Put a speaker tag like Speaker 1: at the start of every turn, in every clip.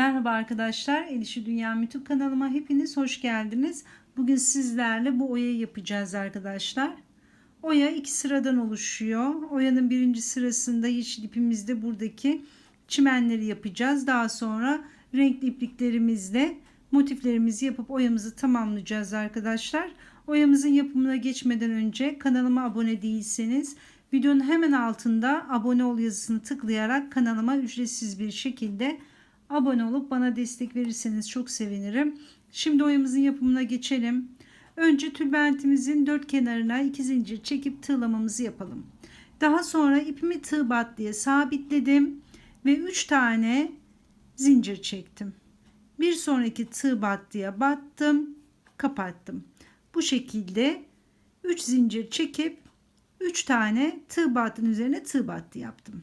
Speaker 1: Merhaba arkadaşlar, Elişi Dünya YouTube kanalıma hepiniz hoş geldiniz. Bugün sizlerle bu oyayı yapacağız arkadaşlar. Oya iki sıradan oluşuyor. Oyanın birinci sırasında yeşil ipimizde buradaki çimenleri yapacağız. Daha sonra renkli ipliklerimizle motiflerimizi yapıp oyamızı tamamlayacağız arkadaşlar. Oyamızın yapımına geçmeden önce kanalıma abone değilseniz videonun hemen altında abone ol yazısını tıklayarak kanalıma ücretsiz bir şekilde abone olup bana destek verirseniz çok sevinirim. Şimdi oyamızın yapımına geçelim. Önce tülbentimizin dört kenarına iki zincir çekip tığlamamızı yapalım. Daha sonra ipimi tığ bat diye sabitledim ve 3 tane zincir çektim. Bir sonraki tığ bat diye battım, kapattım. Bu şekilde 3 zincir çekip 3 tane tığ battın üzerine tığ battı yaptım.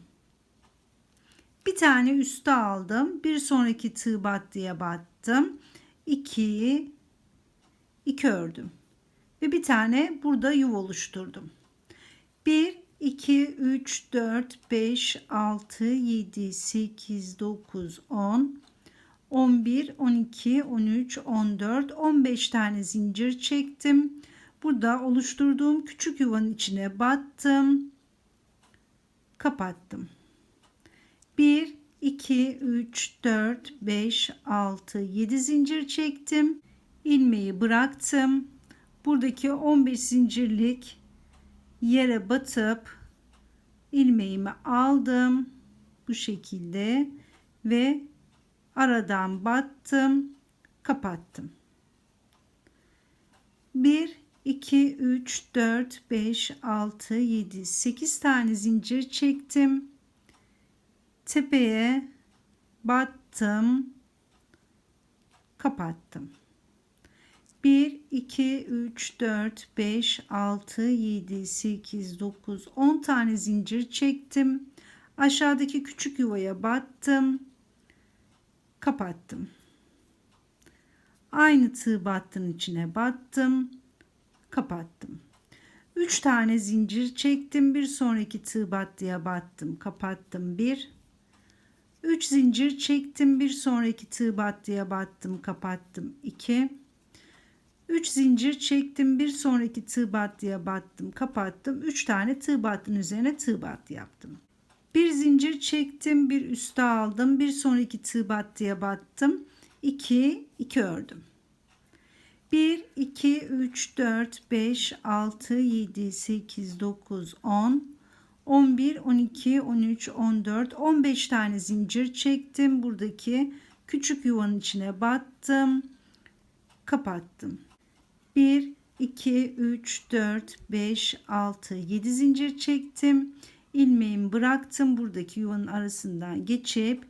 Speaker 1: Bir tane üste aldım. Bir sonraki tığ battıya battım. 2 2 ördüm. Ve bir tane burada yuva oluşturdum. 1 2 3 4 5 6 7 8 9 10 11 12 13 14 15 tane zincir çektim. Burada oluşturduğum küçük yuvanın içine battım. Kapattım. 1 2 3 4 5 6 7 zincir çektim. ilmeği bıraktım. Buradaki 15 zincirlik yere batıp ilmeğimi aldım. Bu şekilde ve aradan battım, kapattım. 1 2 3 4 5 6 7 8 tane zincir çektim tepeye battım kapattım. 1 2 3 4 5 6 7 8 9 10 tane zincir çektim. Aşağıdaki küçük yuvaya battım kapattım. Aynı tığ battın içine battım kapattım. 3 tane zincir çektim. Bir sonraki tığ battıya battım kapattım. 1 3 zincir çektim bir sonraki tığ battıya battım kapattım. 2 3 zincir çektim bir sonraki tığ battıya battım kapattım. 3 tane tığ battın üzerine tığ battı yaptım. Bir zincir çektim bir üste aldım bir sonraki tığ battıya battım. 2 2 ördüm. 1 2 3 4 5 6 7 8 9 10 11, 12, 13, 14, 15 tane zincir çektim. Buradaki küçük yuvanın içine battım. Kapattım. 1, 2, 3, 4, 5, 6, 7 zincir çektim. ilmeğimi bıraktım. Buradaki yuvanın arasından geçip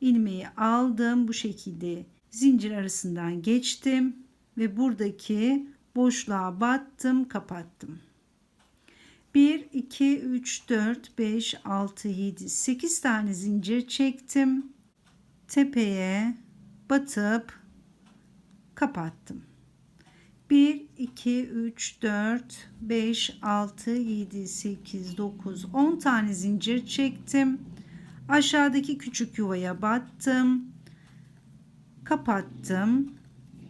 Speaker 1: ilmeği aldım. Bu şekilde zincir arasından geçtim ve buradaki boşluğa battım, kapattım. 1 2 3 4 5 6 7 8 tane zincir çektim. Tepeye batıp kapattım. 1 2 3 4 5 6 7 8 9 10 tane zincir çektim. Aşağıdaki küçük yuvaya battım. Kapattım.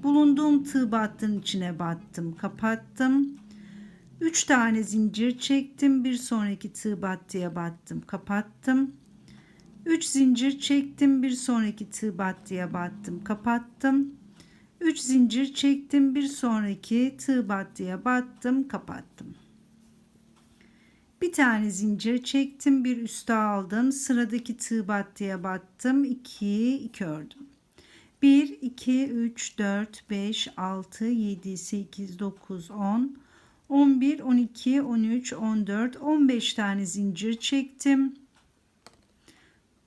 Speaker 1: Bulunduğum tığ battığın içine battım kapattım 3 tane zincir çektim. Bir sonraki tığ battıya battım. Kapattım. 3 zincir çektim. Bir sonraki tığ battıya battım. Kapattım. 3 zincir çektim. Bir sonraki tığ battıya battım. Kapattım. Bir tane zincir çektim. Bir üste aldım. Sıradaki tığ battıya battım. 2 2 ördüm. 1 2 3 4 5 6 7 8 9 10 11, 12, 13, 14, 15 tane zincir çektim.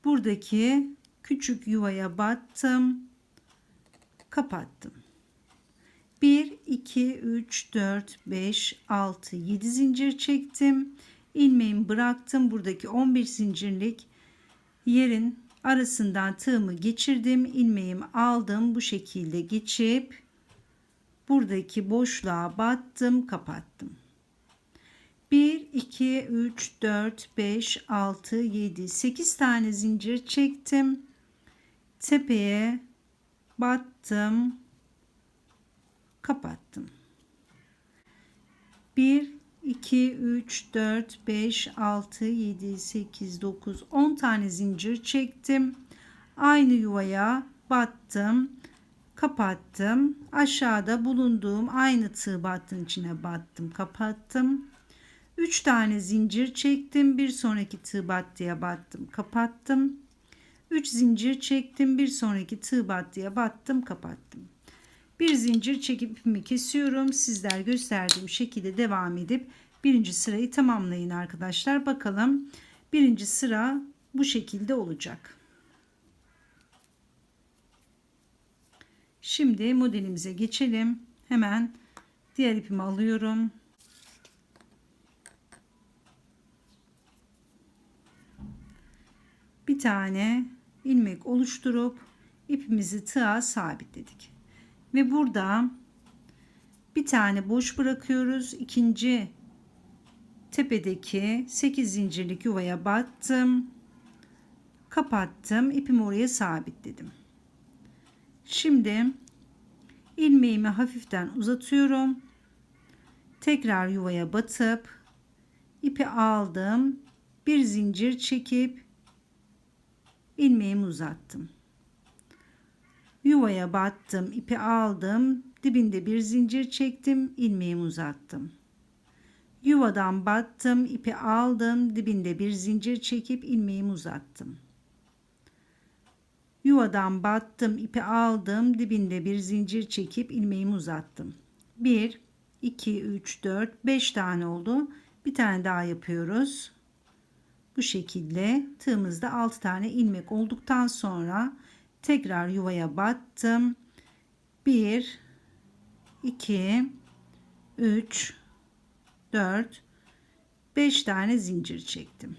Speaker 1: Buradaki küçük yuvaya battım. Kapattım. 1, 2, 3, 4, 5, 6, 7 zincir çektim. ilmeğimi bıraktım. Buradaki 15 zincirlik yerin arasından tığımı geçirdim. ilmeğimi aldım. Bu şekilde geçip buradaki boşluğa battım kapattım. 1 2 3 4 5 6 7 8 tane zincir çektim. Tepeye battım kapattım. 1 2 3 4 5 6 7 8 9 10 tane zincir çektim. Aynı yuvaya battım kapattım. Aşağıda bulunduğum aynı tığ battığın içine battım. Kapattım. 3 tane zincir çektim. Bir sonraki tığ battıya battım. Kapattım. 3 zincir çektim. Bir sonraki tığ battıya battım. Kapattım. Bir zincir çekip ipimi kesiyorum. Sizler gösterdiğim şekilde devam edip birinci sırayı tamamlayın arkadaşlar. Bakalım birinci sıra bu şekilde olacak Şimdi modelimize geçelim. Hemen diğer ipimi alıyorum. Bir tane ilmek oluşturup ipimizi tığa sabitledik. Ve burada bir tane boş bırakıyoruz. İkinci tepedeki 8 zincirlik yuvaya battım. Kapattım. ipimi oraya sabitledim. Şimdi ilmeğimi hafiften uzatıyorum. Tekrar yuvaya batıp ipi aldım. Bir zincir çekip ilmeğimi uzattım. Yuvaya battım, ipi aldım. Dibinde bir zincir çektim, ilmeğimi uzattım. Yuvadan battım, ipi aldım, dibinde bir zincir çekip ilmeğimi uzattım. Yuvadan battım, ipi aldım, dibinde bir zincir çekip ilmeğimi uzattım. 1 2 3 4 5 tane oldu. Bir tane daha yapıyoruz. Bu şekilde tığımızda 6 tane ilmek olduktan sonra tekrar yuvaya battım. 1 2 3 4 5 tane zincir çektim.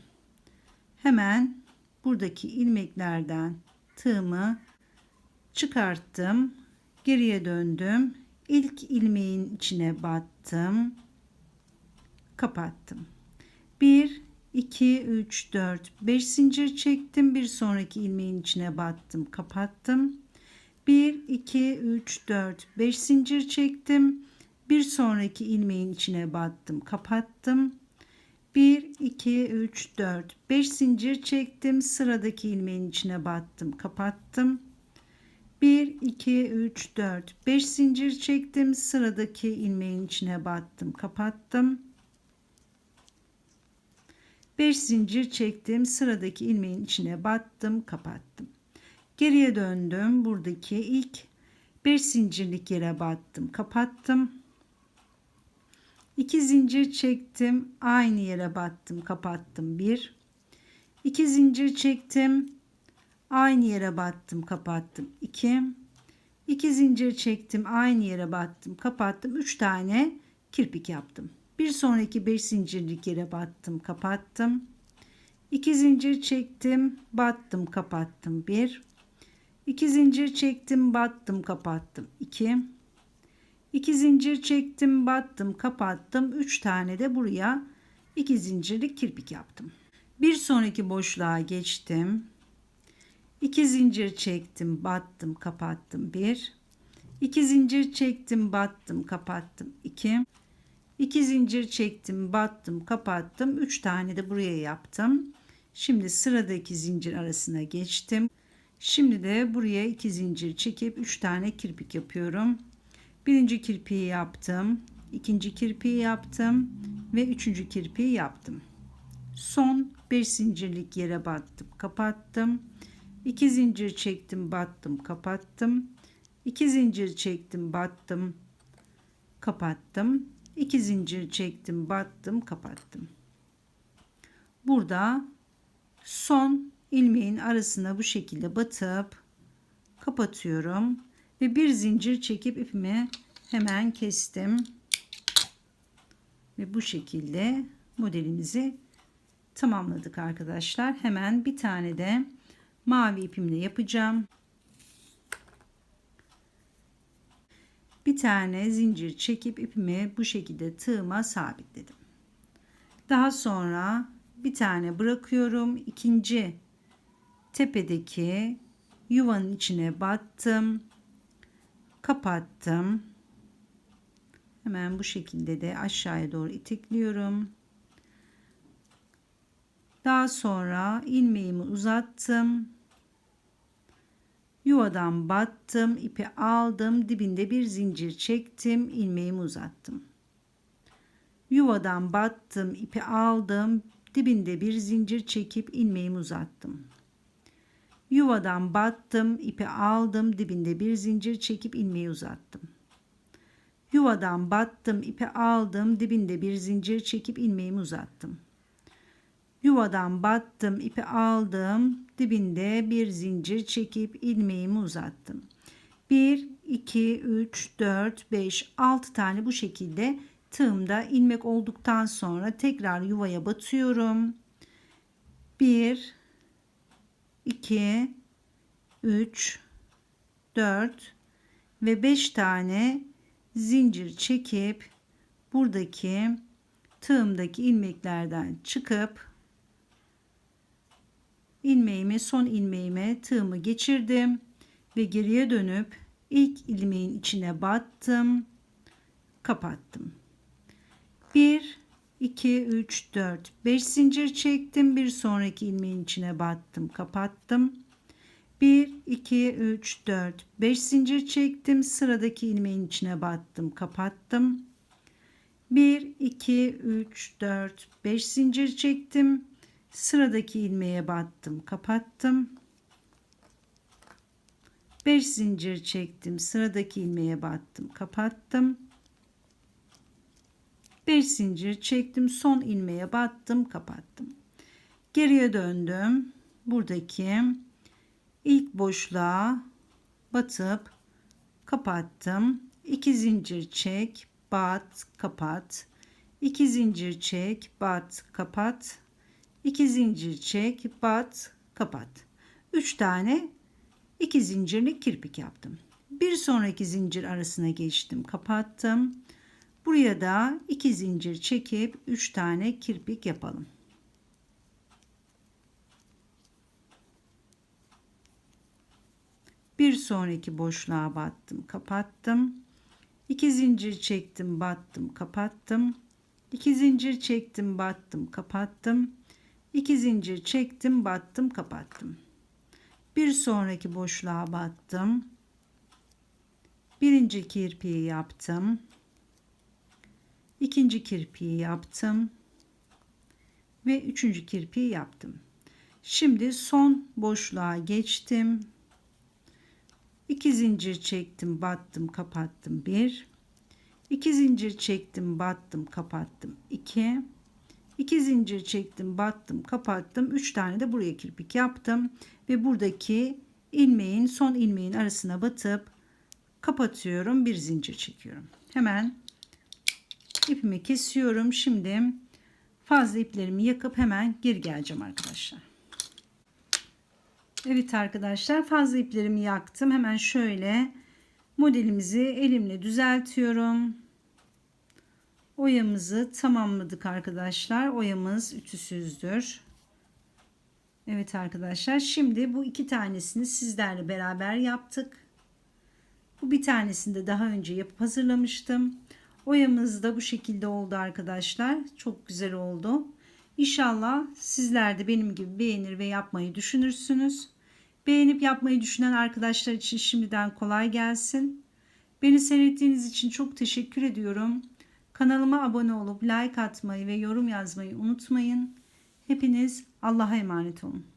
Speaker 1: Hemen buradaki ilmeklerden tığımı çıkarttım. Geriye döndüm. İlk ilmeğin içine battım. Kapattım. 1 2 3 4 5 zincir çektim. Bir sonraki ilmeğin içine battım. Kapattım. 1 2 3 4 5 zincir çektim. Bir sonraki ilmeğin içine battım. Kapattım. 1 2 3 4 5 zincir çektim sıradaki ilmeğin içine battım kapattım. 1 2 3 4 5 zincir çektim sıradaki ilmeğin içine battım kapattım. 5 zincir çektim sıradaki ilmeğin içine battım kapattım. Geriye döndüm buradaki ilk 5 zincirlik yere battım kapattım 2 zincir çektim aynı yere battım kapattım. 1 2 zincir çektim aynı yere battım kapattım. 2 2 zincir çektim aynı yere battım kapattım. 3 tane kirpik yaptım. Bir sonraki 5 zincirlik yere battım kapattım. 2 zincir çektim battım kapattım. 1 2 zincir çektim battım kapattım. 2 2 zincir çektim battım kapattım. 3 tane de buraya 2 zincirlik kirpik yaptım. Bir sonraki boşluğa geçtim. 2 zincir çektim battım kapattım. 1 2 zincir çektim battım kapattım. 2 2 zincir çektim battım kapattım. 3 tane de buraya yaptım. Şimdi sıradaki zincir arasına geçtim. Şimdi de buraya 2 zincir çekip 3 tane kirpik yapıyorum Birinci kirpiği yaptım. ikinci kirpiği yaptım. Ve üçüncü kirpiği yaptım. Son 5 zincirlik yere battım. Kapattım. 2 zincir çektim. Battım. Kapattım. 2 zincir çektim. Battım. Kapattım. 2 zincir çektim. Battım. Kapattım. Burada son ilmeğin arasına bu şekilde batıp kapatıyorum ve bir zincir çekip ipimi hemen kestim. Ve bu şekilde modelimizi tamamladık arkadaşlar. Hemen bir tane de mavi ipimle yapacağım. Bir tane zincir çekip ipimi bu şekilde tığıma sabitledim. Daha sonra bir tane bırakıyorum. İkinci tepedeki yuvanın içine battım. Kapattım. Hemen bu şekilde de aşağıya doğru itekliyorum. Daha sonra ilmeğimi uzattım. Yuvadan battım, ipi aldım, dibinde bir zincir çektim, ilmeğimi uzattım. Yuvadan battım, ipi aldım, dibinde bir zincir çekip ilmeğimi uzattım. Yuvadan battım, ipi aldım, dibinde bir zincir çekip ilmeği uzattım. Yuvadan battım, ipi aldım, dibinde bir zincir çekip ilmeğimi uzattım. Yuvadan battım, ipi aldım, dibinde bir zincir çekip ilmeğimi uzattım. 1, 2, 3, 4, 5, 6 tane bu şekilde tığımda ilmek olduktan sonra tekrar yuvaya batıyorum. 1, 2, 3, 4 ve 5 tane zincir çekip buradaki tığımdaki ilmeklerden çıkıp ilmeğimi son ilmeğime tığımı geçirdim ve geriye dönüp ilk ilmeğin içine battım kapattım. 1 2 3 4 5 zincir çektim. Bir sonraki ilmeğin içine battım. Kapattım. 1 2 3 4 5 zincir çektim. Sıradaki ilmeğin içine battım. Kapattım. 1 2 3 4 5 zincir çektim. Sıradaki ilmeğe battım. Kapattım. 5 zincir çektim. Sıradaki ilmeğe battım. Kapattım 5 zincir çektim son ilmeğe battım kapattım. Geriye döndüm. Buradaki ilk boşluğa batıp kapattım. 2 zincir çek bat kapat. 2 zincir çek bat kapat. 2 zincir çek bat kapat. 3 tane 2 zincirli kirpik yaptım. Bir sonraki zincir arasına geçtim kapattım buraya da 2 zincir çekip 3 tane kirpik yapalım. Bir sonraki boşluğa battım kapattım. 2 zincir çektim battım kapattım. 2 zincir çektim battım kapattım. 2 zincir çektim battım kapattım. Bir sonraki boşluğa battım. Birinci kirpiği yaptım ikinci kirpiği yaptım ve üçüncü kirpiği yaptım. Şimdi son boşluğa geçtim. 2 zincir çektim battım kapattım. 1 2 zincir çektim battım kapattım. 2 2 zincir çektim battım kapattım. 3 tane de buraya kirpik yaptım ve buradaki ilmeğin son ilmeğin arasına batıp kapatıyorum. Bir zincir çekiyorum. Hemen ipimi kesiyorum. Şimdi fazla iplerimi yakıp hemen geri geleceğim arkadaşlar. Evet arkadaşlar fazla iplerimi yaktım. Hemen şöyle modelimizi elimle düzeltiyorum. Oyamızı tamamladık arkadaşlar. Oyamız ütüsüzdür. Evet arkadaşlar şimdi bu iki tanesini sizlerle beraber yaptık. Bu bir tanesini de daha önce yapıp hazırlamıştım oyamız da bu şekilde oldu arkadaşlar çok güzel oldu İnşallah sizler de benim gibi beğenir ve yapmayı düşünürsünüz. Beğenip yapmayı düşünen arkadaşlar için şimdiden kolay gelsin. Beni seyrettiğiniz için çok teşekkür ediyorum. Kanalıma abone olup like atmayı ve yorum yazmayı unutmayın. Hepiniz Allah'a emanet olun.